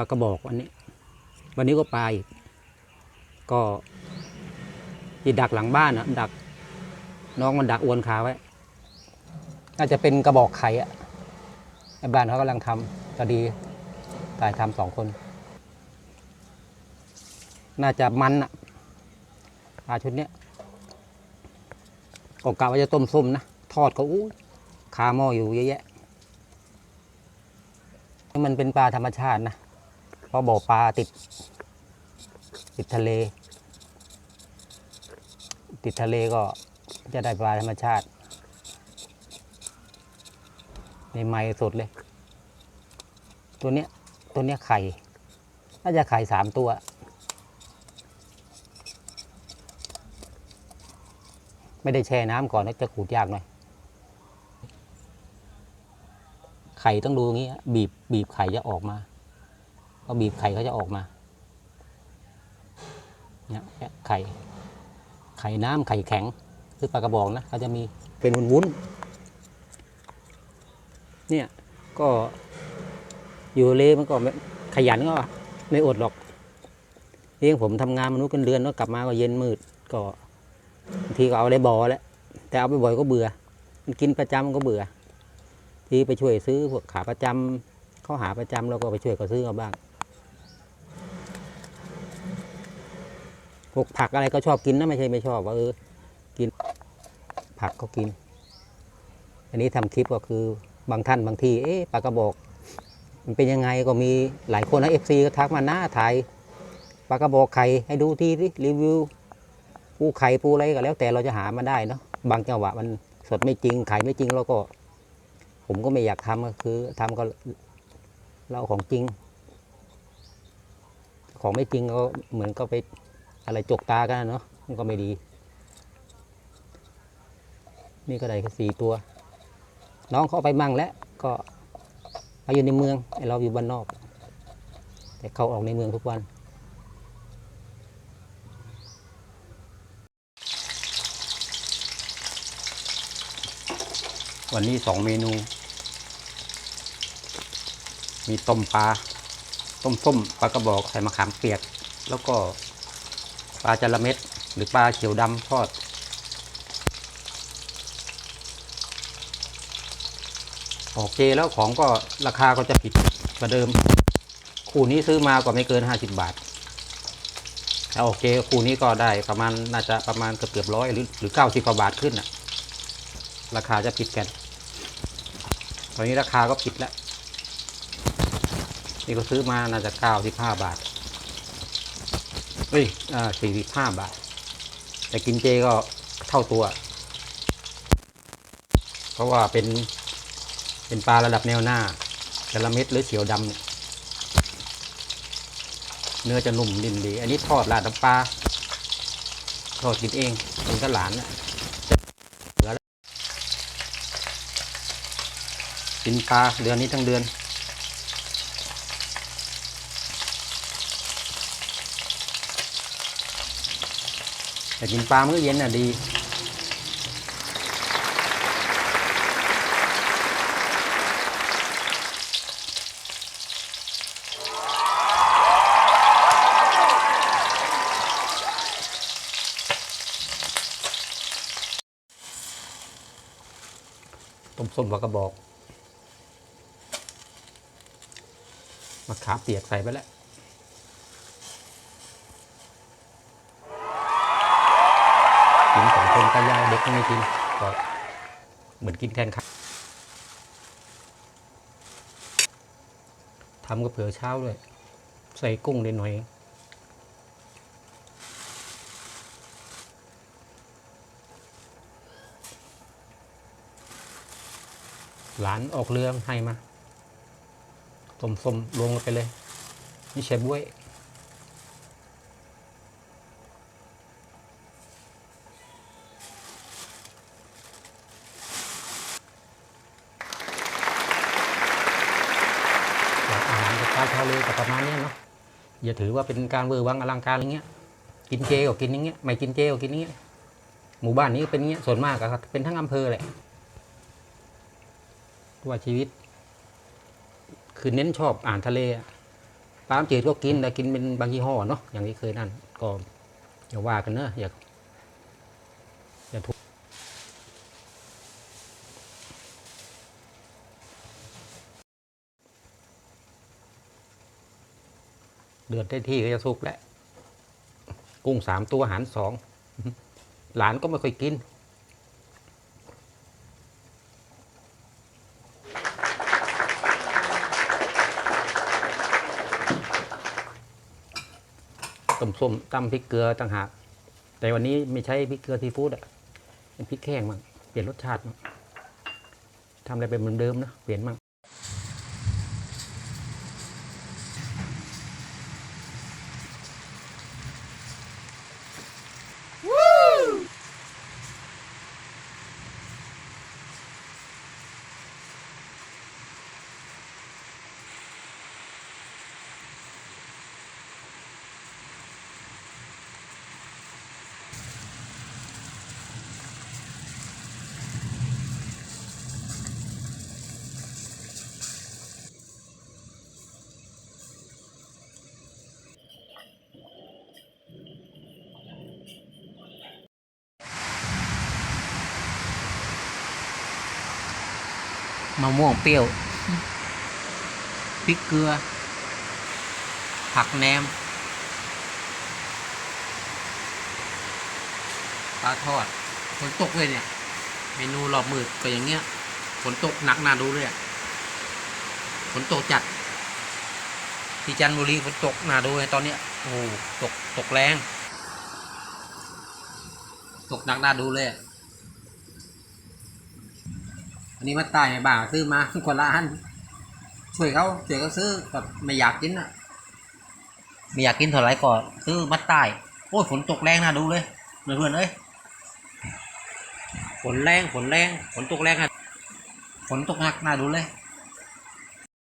ลากระบอกวันนี้ วันนี้ก็ปลาอีก ก็ที่ดักหลังบ้านอะ ดัก น้องมันดักอวนขาไว้น่าจะเป็นกระบอกไข่อะไอ้บ้านเขากำลังทำก็ดีตายทำสองคน น่าจะมันอะปลาชุดเนี้ยก็กะว่าจะต้มส้มนะ ทอดก็อู้คาหม้ออยู่เยอะแยะ มันเป็นปลาธรรมชาตินะ เพราะบ่อปลาติด ติดทะเล ติดทะเลก็จะได้ปลาธรรมชาติ ในไม้สดเลย ตัวเนี้ยตัวเนี้ยไข่ น่าจะไข่สามตัวไม่ได้แช่น้ำก่อนนะจะขูดยากหน่อย ไข่ต้องดูอย่างนี้ บีบ บีบไข่จะออกมา อบีบไข่เขาจะออกมาเนี่ยเนี่ยไข่ ไข่น้ำไข่แข็ง คือปลากระบอกนะเขาจะมีเป็นวุ้นๆเนี่ยก็อยู่เลมันก็ไม่ขยันก็ไม่อดหรอกเองผมทำงานมนุษย์กันเดือนแล้วกลับมาก็เย็นมืดก็บางทีก็เอาได้บ่อแล้วแต่เอาไปบ่อยก็เบื่อ มันกินประจำก็เบื่อ ที่ไปช่วยซื้อพวกขาประจำเขาหาประจำแล้วก็ไปช่วยเขาซื้อเอาบ้าง พวกผักอะไรก็ชอบกินนะไม่ใช่ไม่ชอบว่าเออกินผักก็กิน อันนี้ทำคลิปก็คือบางท่านบางทีเอ๊ะปลากระบอก มันเป็นยังไงก็มีหลายคนนะเอฟซีก็ทักมาหน้าถ่ายปลากระบอกไข่ให้ดูทีสิรีวิวปูไข่ปูอะไรก็แล้วแต่เราจะหามาได้เนาะบางจังหวะมันสดไม่จริงไข่ไม่จริงเราก็ ผมก็ไม่อยากทำก็คือทำก็เราของจริง ของไม่จริงก็เหมือนก็ไป อะไรจกตากันเนาะมันก็ไม่ดี นี่ก็ได้แค่สี่ตัว น้องเขาไปมั่งแล้วก็เขาอยู่ในเมืองไอเราอยู่บ้านนอก แต่เขาออกในเมืองทุกวันวันนี้สองเมนู มีต้มปลา ต้มส้มปลากระบอกใส่มะขามเปียก แล้วก็ ปลาจระเม็ดหรือปลาเขียวดำทอด ออกเจแล้วของก็ราคาก็จะผิดกว่าเดิม คู่นี้ซื้อมาก็ไม่เกิน 50 บาทถ้าออกเจคู่นี้ก็ได้ประมาณน่าจะประมาณเกือบเกือบร้อยหรือหรือเก้าสิบกว่าบาทขึ้นอะ ราคาจะผิดกัน ตอนนี้ราคาก็ผิดแล้วนี่ก็ซื้อมาน่าจะเก้าสิบห้าบาท เฮ้ยอ่าสี่สิบห้าบาท แต่กินเจก็เท่าตัว เพราะว่าเป็น เป็นปลาระดับแนวหน้าจระเม็ดหรือเขียวดำเนี่ยเนื้อจะนุ่มนิ่มดี อันนี้ทอดราดน้ำปลาทอดกินเองกินกับหลานนะเหลือกินปลาเดือนนี้ทั้งเดือน แต่กินปลามื้อเย็นน่ะดี ต้มส้มปลากระบอกมะขามเปียกใส่ไปแล้ว กิน สองคนก็ยายเด็กก็ไม่กินก็เหมือนกินแทนครับทำก็เผื่อเช้าด้วย ใส่กุ้งนิดหน่อยหลานออกเรือให้มาต้มส้มลงไปเลย นี่เชฟบ้วย อาหารกับปลาชาวเลกับประมาณนี้เนาะอย่าถือว่าเป็นการเวอร์วังอลังการอะไรเงี้ย กินเจก็กินอย่างเงี้ยไม่กินเจก็กินอย่างเงี้ยหมู่บ้านนี้เป็นเงี้ยส่วนมากก็เป็นทั้งอำเภอแหละว่าชีวิต คือเน้นชอบอาหารทะเลปลาจืดก็กินแต่กินเป็นบางยี่ห้อเนาะอย่างที่เคยนั่นก็อย่าว่ากันเนอะอย่าอย่าทุก เดือดได้ที่ก็จะสุกแล้วกุ้งสามตัวหารสองหลานก็ไม่ค่อยกิน ต้มส้มตำพริกเกลือต่างหาก แต่วันนี้ไม่ใช้พริกเกลือซีฟู้ดอะเป็นพริกแห้งมั่งเปลี่ยนรสชาติมั่งทำอะไรเป็นเหมือนเดิมนะเปลี่ยนมั่ง มะม่วงเปรี้ยวพริกเกลือ ผักแหนมปลาทอดฝนตกเลยเนี่ย เมนูรอบมืดก็อย่างเงี้ยฝนตกหนักน่าดูเลยอะฝนตกจัด ที่จันทบุรีฝนตกหน่าดูเลยตอนเนี้ยโอ้ตกตกแรง ตกหนักน่าดูเลยอะ อันนี้มาตายในบ้านซื้อมาคนละอันช่วยเขาช่วยเขาซื้อแบบไม่อยากกินอะ ไม่อยากกินเท่าไหร่ก่อนซื้อมาตายโอ้ยฝนตกแรงน่าดูเลยเพื่อนๆเอ้ยฝนแรงฝนแรงฝนตกแรงอะฝนตกหนักน่าดูเลย